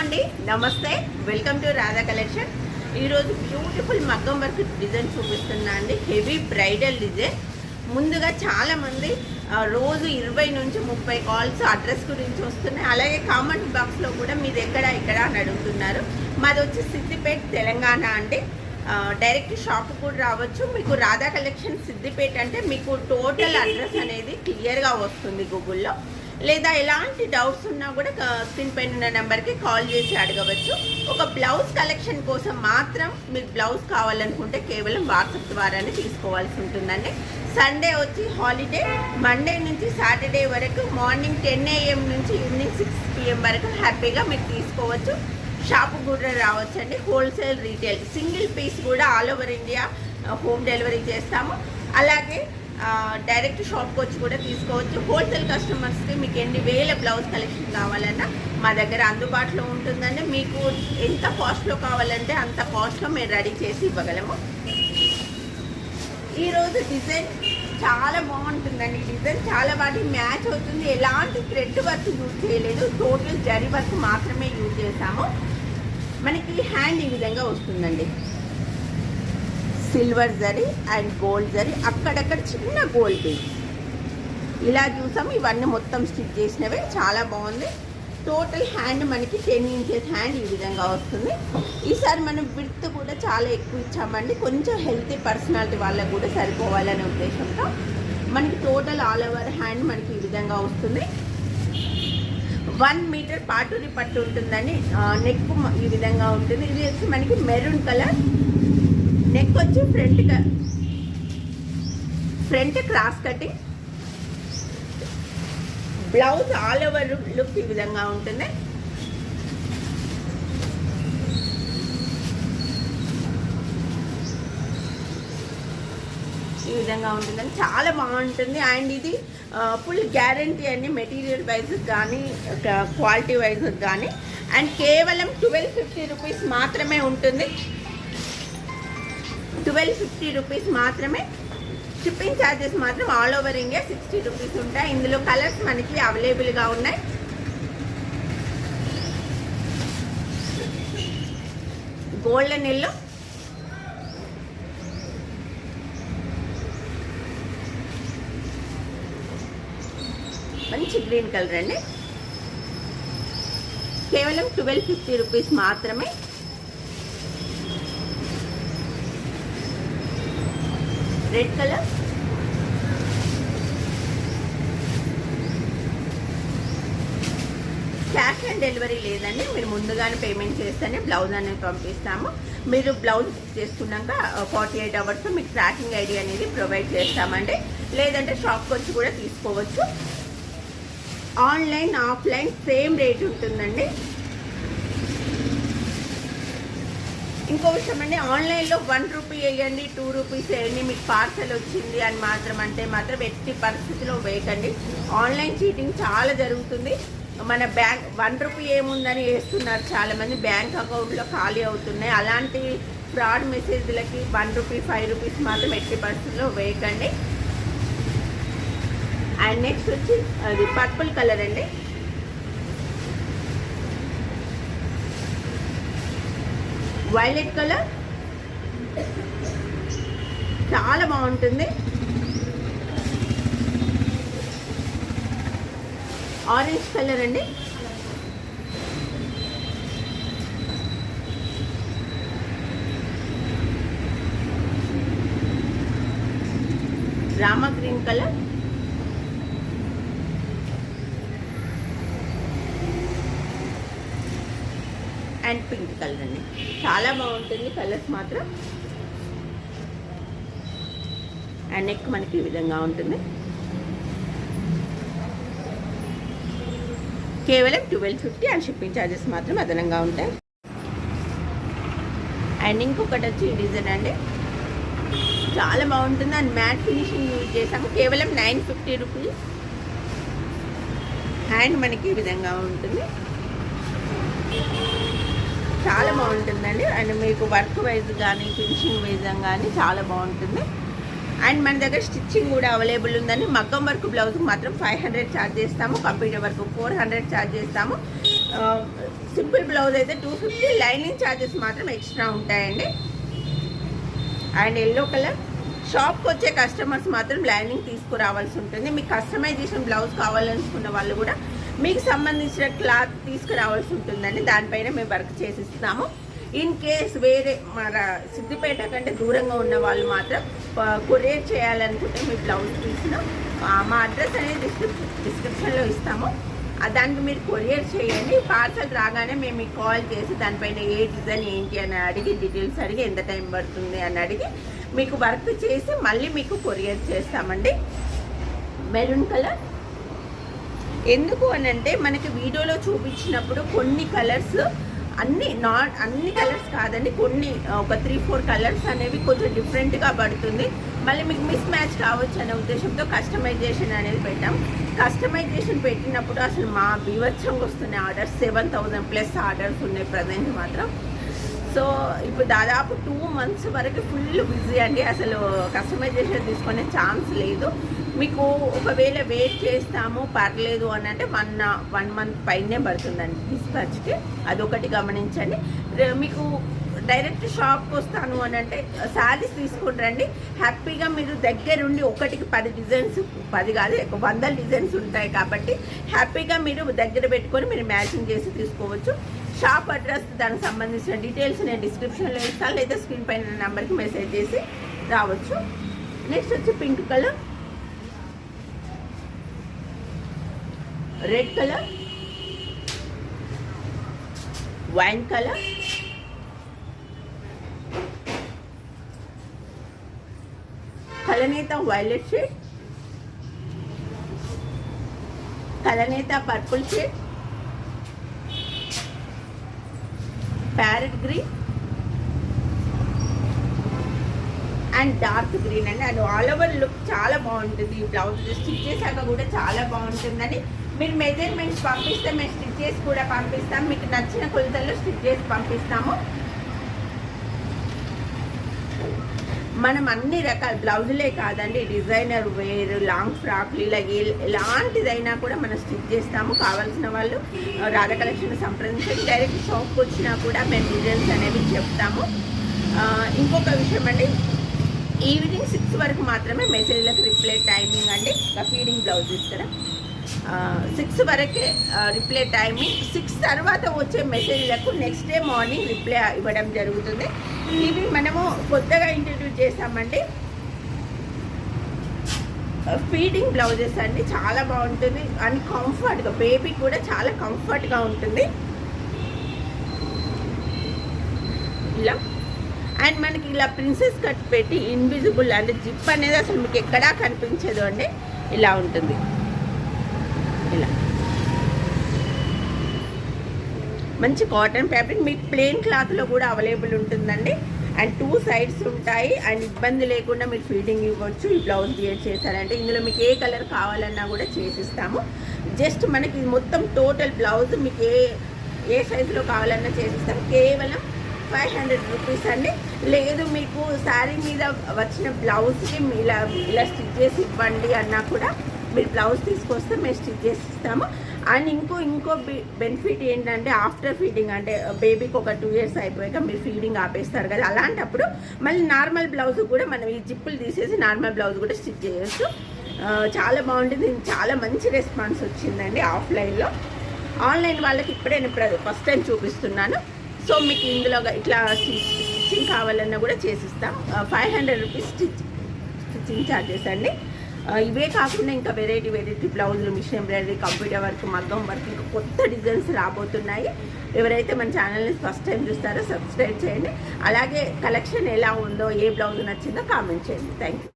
అండి. నమస్తే. Welcome to Radha collection ఈరోజు బ్యూటిఫుల్ మగ్గం వర్క్ డిజైన్ చూపిస్తున్నా అండి. హెవీ బ్రైడల్ డిజైన్ ముందుగా చాలామంది రోజు ఇరవై నుంచి ముప్పై కాల్స్ అడ్రస్ గురించి వస్తున్నాయి. అలాగే కామెంట్ బాక్స్లో కూడా మీది ఎక్కడ ఎక్కడ అని అడుగుతున్నారు. మాది వచ్చి సిద్దిపేట తెలంగాణ అండి. డైరెక్ట్ షాప్ కూడా రావచ్చు. మీకు రాధా కలెక్షన్ సిద్దిపేట అంటే మీకు టోటల్ అడ్రస్ అనేది క్లియర్గా వస్తుంది గూగుల్లో లేదా ఎలాంటి డౌట్స్ ఉన్నా కూడా స్క్రీన్ పైన ఉన్న నెంబర్కి కాల్ చేసి అడగవచ్చు. ఒక బ్లౌజ్ కలెక్షన్ కోసం మాత్రం మీకు బ్లౌజ్ కావాలనుకుంటే కేవలం వాట్సాప్ ద్వారానే తీసుకోవాల్సి ఉంటుందండి. సండే వచ్చి హాలిడే మండే నుంచి సాటర్డే వరకు మార్నింగ్ టెన్ ఏఎం నుంచి ఈవినింగ్ సిక్స్ పిఎం వరకు హ్యాపీగా మీరు తీసుకోవచ్చు. షాప్ కూడా రావచ్చండి. హోల్సేల్ రీటైల్ సింగిల్ పీస్ కూడా all over India home delivery చేస్తాము. అలాగే డైరెక్ట్ షాప్కి వచ్చి కూడా తీసుకోవచ్చు. హోల్సేల్ కస్టమర్స్కి మీకు ఎన్ని వేల బ్లౌజ్ కలెక్షన్ కావాలన్నా మా దగ్గర అందుబాటులో ఉంటుందండి. మీకు ఎంత కాస్ట్లో కావాలంటే అంత కాస్ట్లో మేము రెడీ చేసి ఇవ్వగలము. ఈరోజు డిజైన్ చాలా బాగుంటుందండి. ఈ డిజైన్ చాలా వాటి మ్యాచ్ అవుతుంది. ఎలాంటి థ్రెడ్ వర్క్ యూజ్ చేయలేదు. టోటల్ జరీ వర్క్ మాత్రమే యూజ్ చేసాము మనకి హ్యాండ్ ఈ విధంగా వస్తుందండి. Silver zari and gold zari అక్కడక్కడ చిన్న గోల్డ్ పీస్ ఇలా చూసాము ఇవన్నీ మొత్తం స్టిచ్ చేసినవే చాలా బాగుంది. టోటల్ హ్యాండ్ మనకి టెన్ ఇంచెస్ హ్యాండ్ ఈ విధంగా వస్తుంది. ఈసారి మనం విడ్త్ కూడా చాలా ఎక్కువ ఇచ్చామండి. కొంచెం హెల్తీ పర్సనాలిటీ వాళ్ళకు కూడా సరిపోవాలనే ఉద్దేశంతో మనకి టోటల్ ఆల్ ఓవర్ హ్యాండ్ మనకి ఈ విధంగా వస్తుంది. వన్ మీటర్ పాటుని పట్టు ఉంటుందండి. నెక్ ఈ విధంగా ఉంటుంది. ఇది వచ్చి మనకి మెరూన్ కలర్ నెక్ వచ్చి front front cross cutting. Blouse all over look ఈ విధంగా ఉంటుంది. ఈ విధంగా ఉంటుందని చాలా బాగుంటుంది. అండ్ ఇది ఫుల్ గ్యారంటీ అండి మెటీరియల్ వైజ్ కానీ క్వాలిటీ వైజ్ కానీ. అండ్ కేవలం ట్వెల్వ్ ఫిఫ్టీ రూపీస్ మాత్రమే ఉంటుంది. ట్వెల్వ్ ఫిఫ్టీ రూపీస్ మాత్రమే షిప్పింగ్ ఛార్జెస్ మాత్రం all over India sixty rupees ఉంటాయి. ఇందులో కలర్స్ మనకి అవైలబుల్గా ఉన్నాయి. Golden yellow. మంచి గ్రీన్ కలర్ అండి. కేవలం ట్వెల్వ్ ఫిఫ్టీ రూపీస్ మాత్రమే red colour cash on delivery లేదండి. మీరు ముందుగానే పేమెంట్ చేస్తేనే బ్లౌజ్ అనేది పంపిస్తాము. మీరు బ్లౌజ్ బుక్ చేసుకున్నాక ఫార్టీ ఎయిట్ అవర్స్ మీకు ట్రాకింగ్ ఐడి అనేది ప్రొవైడ్ చేస్తామండి. లేదంటే షాప్కి వచ్చి కూడా తీసుకోవచ్చు. ఆన్లైన్ ఆఫ్లైన్ సేమ్ రేట్ ఉంటుందండి. ఇంకో విషయం అండి ఆన్లైన్లో వన్ రూపీ వేయండి టూ రూపీస్ వేయండి మీకు పార్సల్ వచ్చింది అని మాత్రం అంటే మాత్రం ఎట్టి పరిస్థితిలో వేయకండి. ఆన్లైన్ చీటింగ్ చాలా జరుగుతుంది. మన బ్యాంక్ వన్ రూపీ ఏముందని వేస్తున్నారు చాలామంది బ్యాంక్ అకౌంట్లో ఖాళీ అవుతున్నాయి. అలాంటి ఫ్రాడ్ మెసేజ్లకి వన్ రూపీ ఫైవ్ రూపీస్ మాత్రం ఎట్టి పరిస్థితిలో వేయకండి. అండ్ నెక్స్ట్ వచ్చి అది పర్పుల్ కలర్ అండి. వైలెట్ కలర్ చాలా బాగుంటుంది. ఆరెంజ్ కలర్ అండి. Rama green colour and pink colour అండి. చాలా బాగుంటుంది కలర్స్ మాత్రం. అండ్ నెక్ మనకి ఈ విధంగా ఉంటుంది. కేవలం twelve fifty and shipping charges మాత్రం అదనంగా ఉంటాయి. అండ్ ఇంకొకటి వచ్చి ఈ డిజైన్ అండి. చాలా బాగుంటుంది. అండ్ మ్యాట్ ఫినిషింగ్ యూజ్ చేసాము కేవలం నైన్ ఫిఫ్టీ రూపీస్. హ్యాండ్ మనకి ఈ విధంగా ఉంటుంది. చాలా బాగుంటుందండి. అండ్ మీకు వర్క్ వైజ్ కానీ ఫినిషింగ్ వైజ్ కానీ చాలా బాగుంటుంది. అండ్ మన దగ్గర స్టిచ్చింగ్ కూడా అవైలబుల్ ఉందండి. మగ్గం వర్క్ బ్లౌజ్కి మాత్రం ఫైవ్ హండ్రెడ్ ఛార్జ్ చేస్తాము. Computer work four hundred charge చేస్తాము. సింపుల్ బ్లౌజ్ అయితే టూ ఫిఫ్టీ. లైనింగ్ ఛార్జెస్ మాత్రం ఎక్స్ట్రా ఉంటాయండి. And yellow colour. షాప్కి వచ్చే కస్టమర్స్ మాత్రం లైనింగ్ తీసుకురావాల్సి ఉంటుంది. మీకు కస్టమైజేషన్ బ్లౌజ్ కావాలనుకున్న వాళ్ళు కూడా మీకు సంబంధించిన క్లాత్ తీసుకురావాల్సి ఉంటుందండి. దానిపైన మేము వర్క్ చేసిస్తాము ఇన్ కేస్ వేరే మన సిద్దిపేట కంటే దూరంగా ఉన్న వాళ్ళు మాత్రం కొరియర్ చేయాలనుకుంటే మీ బ్లౌజ్ తీసిన మా అడ్రస్ అనేది డిస్క్రిప్షన్ డిస్క్రిప్షన్లో ఇస్తాము. దానికి మీరు కొరియర్ చేయండి. పార్సల్ రాగానే మేము మీకు కాల్ చేసి దానిపైన ఏ డిజైన్ ఏంటి అని అడిగి డీటెయిల్స్ అడిగి ఎంత టైం పడుతుంది అని అడిగి మీకు వర్క్ చేసి మళ్ళీ మీకు కొరియర్ చేస్తామండి. మెరూన్ కలర్ ఎందుకు అని అంటే మనకి వీడియోలో చూపించినప్పుడు కొన్ని కలర్స్ అన్ని నాట్ అన్ని కలర్స్ కాదండి కొన్ని ఒక త్రీ ఫోర్ కలర్స్ అనేవి కొంచెం డిఫరెంట్గా పడుతుంది. మళ్ళీ మీకు మిస్ మ్యాచ్ కావచ్చు అనే ఉద్దేశంతో కస్టమైజేషన్ అనేది పెట్టాం. కస్టమైజేషన్ పెట్టినప్పుడు అసలు మా బీవత్సంగా వస్తున్నాయి. Orders seven thousand plus orders ఉన్నాయి ప్రజెంట్ మాత్రం. సో ఇప్పుడు దాదాపు టూ మంత్స్ వరకు ఫుల్ బిజీ అండి. అసలు కస్టమైజేషన్ తీసుకునే ఛాన్స్ లేదు. మీకు ఒకవేళ వెయిట్ చేస్తాము పర్లేదు అని అంటే వన్ వన్ మంత్ పైనే పడుతుందండి డిస్పాచ్కి అదొకటి గమనించండి. మీకు డైరెక్ట్ షాప్కి వస్తాను అని అంటే శారీస్ తీసుకుని రండి. హ్యాపీగా మీరు దగ్గరుండి ఒకటికి పది డిజైన్స్ పది కాదు వందల డిజైన్స్ ఉంటాయి కాబట్టి హ్యాపీగా మీరు దగ్గర పెట్టుకొని మీరు మ్యాచింగ్ చేసి తీసుకోవచ్చు. షాప్ అడ్రస్ దానికి సంబంధించిన డీటెయిల్స్ నేను డిస్క్రిప్షన్లో ఇస్తాను లేదా స్క్రీన్ పైన నెంబర్కి మెసేజ్ చేసి రావచ్చు. నెక్స్ట్ వచ్చి pink colour. Red colour. Wine colour. కలనేత violet shade కలనేత purple shade parrot green and dark green అండి. అండ్ ఆల్ ఓవర్ లుక్ చాలా బాగుంటుంది. ఈ బ్లౌజ్ స్టిచ్ చేశాక కూడా చాలా బాగుంటుందండి. మీరు మెజర్మెంట్స్ పంపిస్తే మేము స్టిచ్ చేసి కూడా పంపిస్తాం. మీకు నచ్చిన కొలతల్లో స్టిచ్ చేసి పంపిస్తాము. మనం అన్ని రకాల బ్లౌజులే కాదండి డిజైనర్ వేర్ లాంగ్ ఫ్రాక్లు ఇలా ఎలాంటిదైనా కూడా మనం స్టిచ్ చేస్తాము. కావాల్సిన వాళ్ళు రాధ కలెక్షన్ సంప్రదించి డైరెక్ట్ షాప్కి వచ్చినా కూడా మేము డిజైన్స్ అనేవి చెప్తాము. ఇంకొక విషయం అండి ఈవినింగ్ సిక్స్ వరకు మాత్రమే మెసేజ్లకు రిప్లై టైమింగ్ అండి. ఫీడింగ్ బ్లౌజ్ ఇస్తారా సిక్స్ వరకే రిప్లై టైమింగ్ సిక్స్ తర్వాత వచ్చే మెసేజ్లకు నెక్స్ట్ డే మార్నింగ్ రిప్లై ఇవ్వడం జరుగుతుంది. ఇవి మనము కొత్తగా ఇంట్రడ్యూస్ చేసామండి ఫీడింగ్ బ్లౌజెస్ అండి చాలా బాగుంటుంది. అండ్ కంఫర్ట్గా బేబీ కూడా చాలా కంఫర్ట్గా ఉంటుంది. ఇలా. అండ్ మనకి ఇలా ప్రిన్సెస్ కట్ పెట్టి ఇన్విజిబుల్ అంటే జిప్ అనేది అసలు మీకు ఎక్కడా కనిపించదు అండి. ఇలా ఉంటుంది ఇలా మంచి కాటన్ ఫ్యాబ్రిక్ మీకు ప్లెయిన్ క్లాత్లో కూడా అవైలబుల్ ఉంటుందండి. అండ్ టూ సైడ్స్ ఉంటాయి. అండ్ ఇబ్బంది లేకుండా మీరు ఫీడింగ్ ఇవ్వచ్చు. ఈ బ్లౌజ్ క్రియేట్ చేశారంటే ఇందులో మీకు ఏ కలర్ కావాలన్నా కూడా చేసిస్తాము. జస్ట్ మనకి మొత్తం టోటల్ బ్లౌజ్ మీకు ఏ ఏ సైజులో కావాలన్నా చేసిస్తాం కేవలం ఫైవ్ హండ్రెడ్ రూపీస్ అండి. లేదు మీకు శారీ మీద వచ్చిన బ్లౌజ్కి ఇలా ఇలా స్టిచ్ చేసి ఇవ్వండి అన్నా కూడా మీరు బ్లౌజ్ తీసుకొస్తే మేము స్టిచ్ చేసి ఇస్తాము. అండ్ ఇంకో ఇంకో బెనిఫిట్ ఏంటంటే ఆఫ్టర్ ఫీడింగ్ అంటే బేబీకి ఒక టూ ఇయర్స్ అయిపోయాక మీరు ఫీడింగ్ ఆపేస్తారు కదా. అలాంటప్పుడు మళ్ళీ నార్మల్ బ్లౌజ్ కూడా మనం ఈ జిప్పులు తీసేసి నార్మల్ బ్లౌజ్ కూడా స్టిచ్ చేయొచ్చు. చాలా బాగుంటుంది. చాలా మంచి రెస్పాన్స్ వచ్చిందండి ఆఫ్లైన్లో. ఆన్లైన్ వాళ్ళకి ఇప్పుడే నేను ఫస్ట్ టైం చూపిస్తున్నాను. సో మీకు ఇందులో ఇట్లా స్టిచ్చింగ్ కావాలన్నా కూడా చేసిస్తాం. Five hundred rupees stitch stitching charges అండి. ఇవే కాకుండా ఇంకా వెరైటీ వెరైటీ బ్లౌజులు మిషన్ ఎంబ్రాయిడరీ కంప్యూటర్ వర్క్ మగ్గం వర్క్ ఇంకా కొత్త డిజైన్స్ రాబోతున్నాయి. ఎవరైతే మన ఛానల్ని ఫస్ట్ టైం చూస్తారో సబ్స్క్రైబ్ చేయండి. అలాగే కలెక్షన్ ఎలా ఉందో ఏ బ్లౌజ్ నచ్చిందో కామెంట్ చేయండి. Thank you